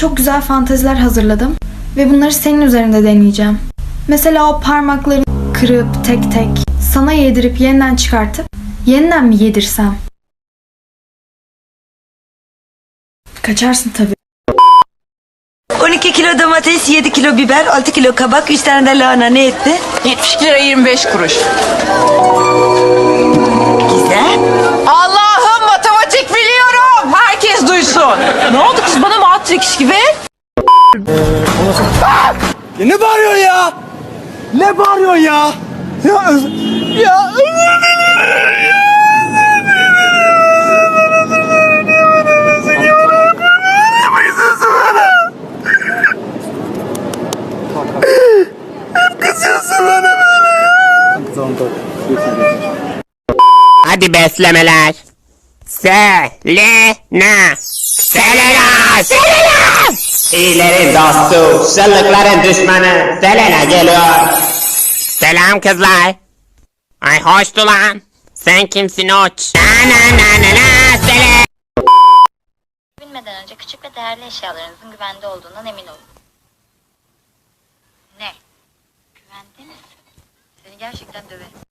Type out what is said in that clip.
çok güzel fanteziler hazırladım ve bunları senin üzerinde deneyeceğim. Mesela o parmaklarını kırıp tek tek sana yedirip yeniden çıkartıp yeniden mi yedirsem? Kaçarsın tabii. 12 kilo domates, 7 kilo biber, 6 kilo kabak, 3 tane de lahana ne etti? 72 lira 25 kuruş. Güzel. Allah'ım matematik biliyorum. Herkes duysun. Ne oldu kız bana Matrix gibi? Ya ne bağırıyorsun ya? Ne bağırıyorsun ya? Ya öz... Ya Hadi beslemeler. Selena. Selena. Selena. İyilerin dostu, şıllıkların düşmanı Selena geliyor. Selam kızlar. Ay hoştu lan. Sen kimsin oç? Na na na na na Selena. Binmeden önce küçük ve değerli eşyalarınızın güvende olduğundan emin olun. Ne? Güvende misin? Seni gerçekten döverim.